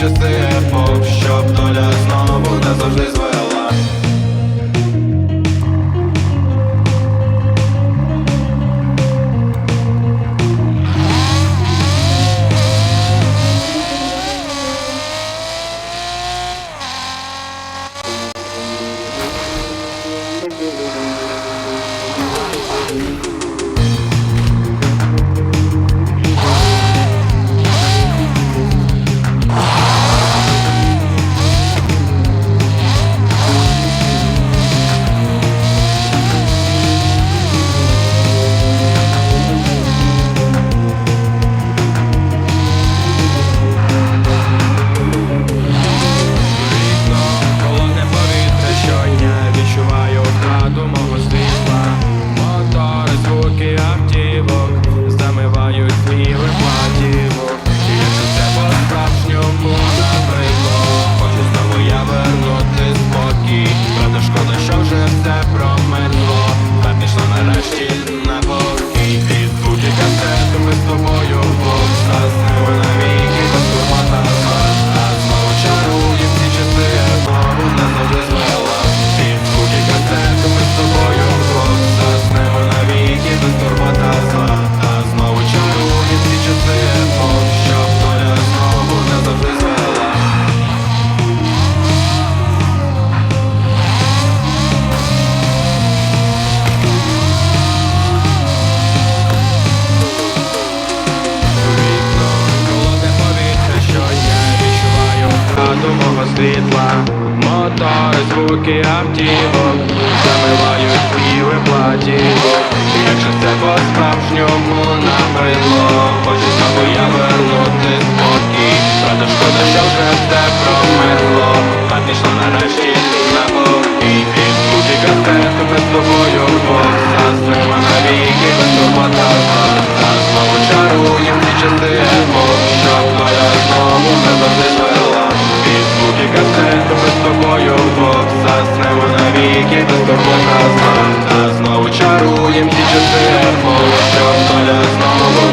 you think? creo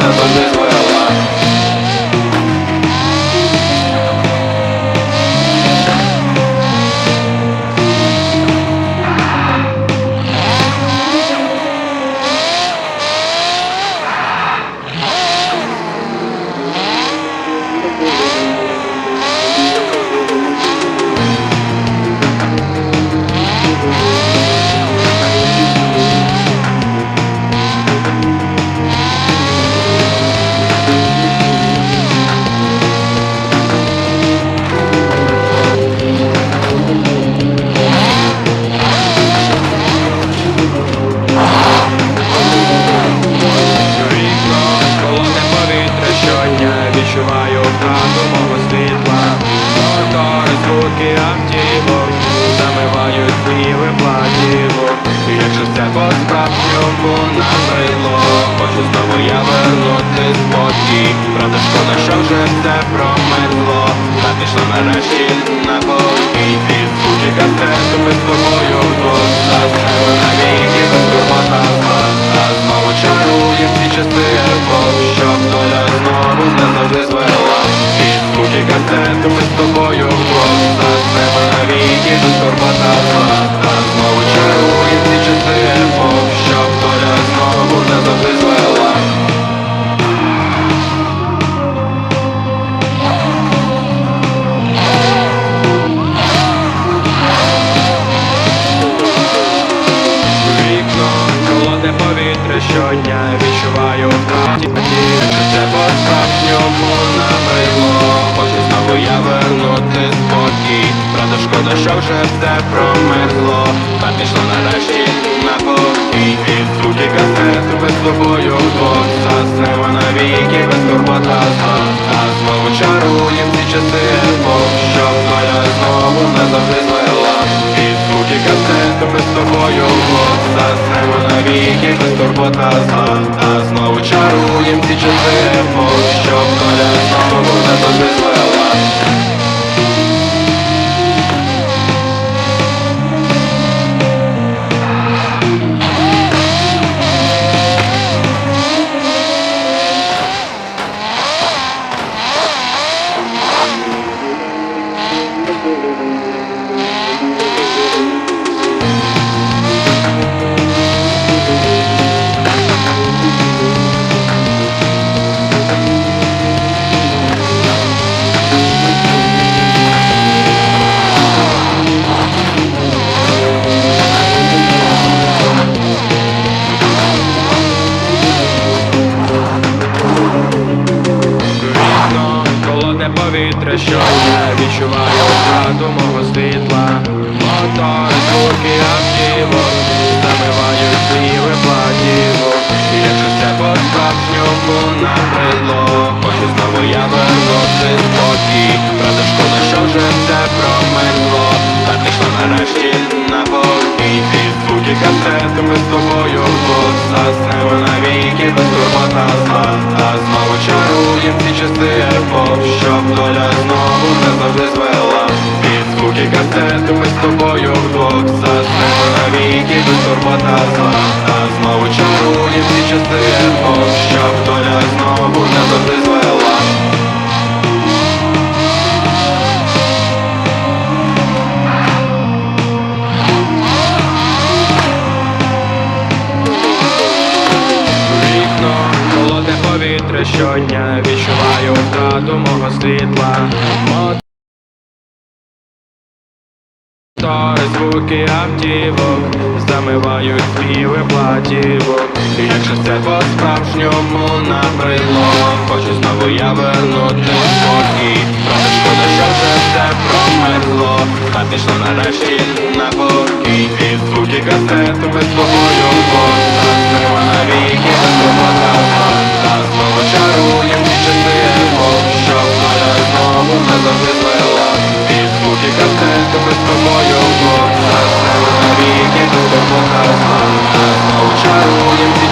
up on this world. все промерло, та пішла нарешті на повій від пучика стресу без тобою вдвох. За себе навіки без турбота, а знову чарує всі частини. прикре щодня відчуваю втраті надію, що це по справжньому набрило Хочу знову я вернути спокій. Правда, шкода, що вже все промерзло Та пішло нарешті на покій. Від звуки касету без тобою вдвох Заснемо навіки. Без турбота зла А знову чаруєм ці часи епох Щоб доля знову не завжди. Від звуки касет без тобою заснемо навіки без турбота зла. А знову чаруєм ці часи щоб доля знову не звела. Вже все промерзло, та пішло нарешті на покій. Від звуки касети ми з тобою заснемо навіки без турбота зла. А знову чаруєм ці часи епох, щоб доля знову не завжди звела. Від звуки касети ми з тобою вдвох заснемо навіки без турбота зла. А знову чаруєм ці часи епох, щоб доля щодня відчуваю втрату мого світла. Мотори, звуки автівок замивають співи платівок. І Якщо це по-справжньому набридло, хочу знову я вернути спокій. Правда, шкода, що вже все промерзло, та пішло нарешті на покій. Від звуки касети без зла. Та знову чаруєм знову чаруєм ці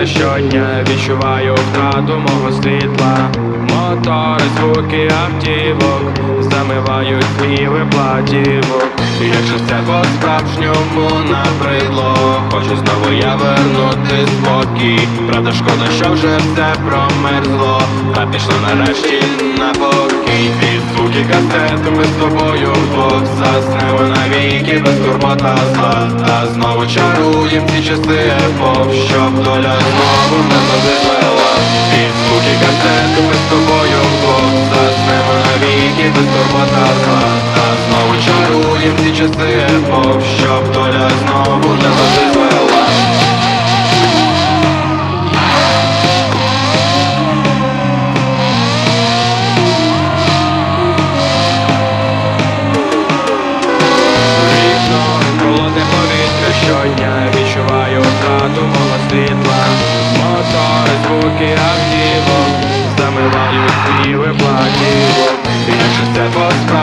повітря щодня відчуваю втрату мого світла. Мотори, звуки автівок замивають співи платівок. Якщо це по-справжньому набридло, хочу знову я вернути спокій. Правда, шкода, що вже все промерзло, та пішло нарешті на покій. Від звуки касети ми з тобою вдвох заснемо навіки без турбота зла. Та знову чаруєм ці часи епох, щоб доля знову не завжди звела. Від звуки касети ми з тобою вдвох заснемо навіки без турбота зла. Та знову чаруєм ці часи епох, щоб доля знову не завжди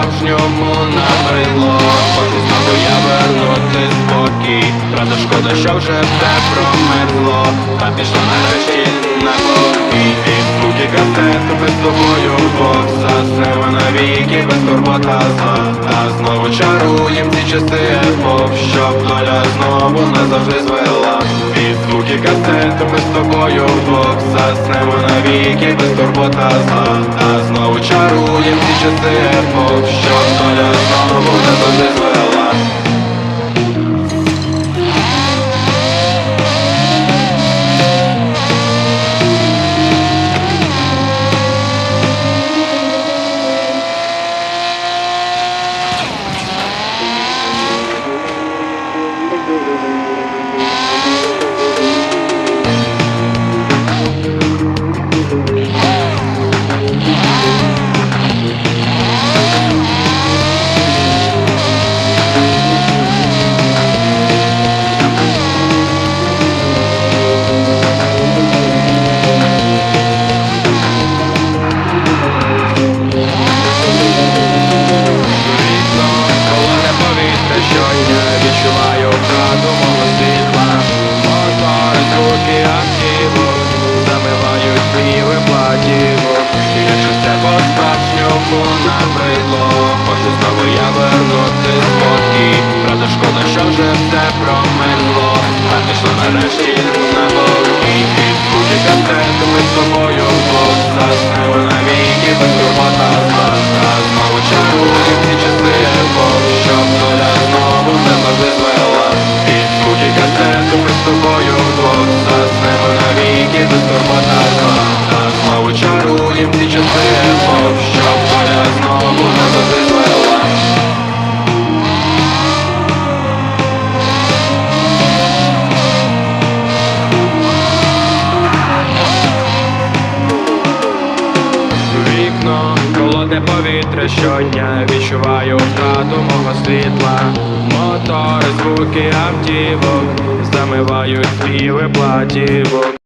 по-справжньому набридло. Хочу знову я вернути спокій. Правда, шкода, що вже все промерзло. Та пішло нарешті на покій І звуки касет ми з тобою вдвох Заснемо навіки без турбота зла. Та знову чаруєм ці часи епох Щоб доля знову назавжди звела І звуки касет ми з тобою вдвох Заснемо навіки без турбота зла. Та знову чаруєм ці часи епох що доля знову звела Вікно, ми з тобою вдвох на навіки без турбота зла Та знову ці часи епох Щоб доля знову не завжди звела І звуки касету ми з тобою вдвох Заснемо навіки без турбота з Та знову чаруєм всі часи щодня Відчуваю втрату мого світла. Мотори, звуки автівок Замивають співи платівок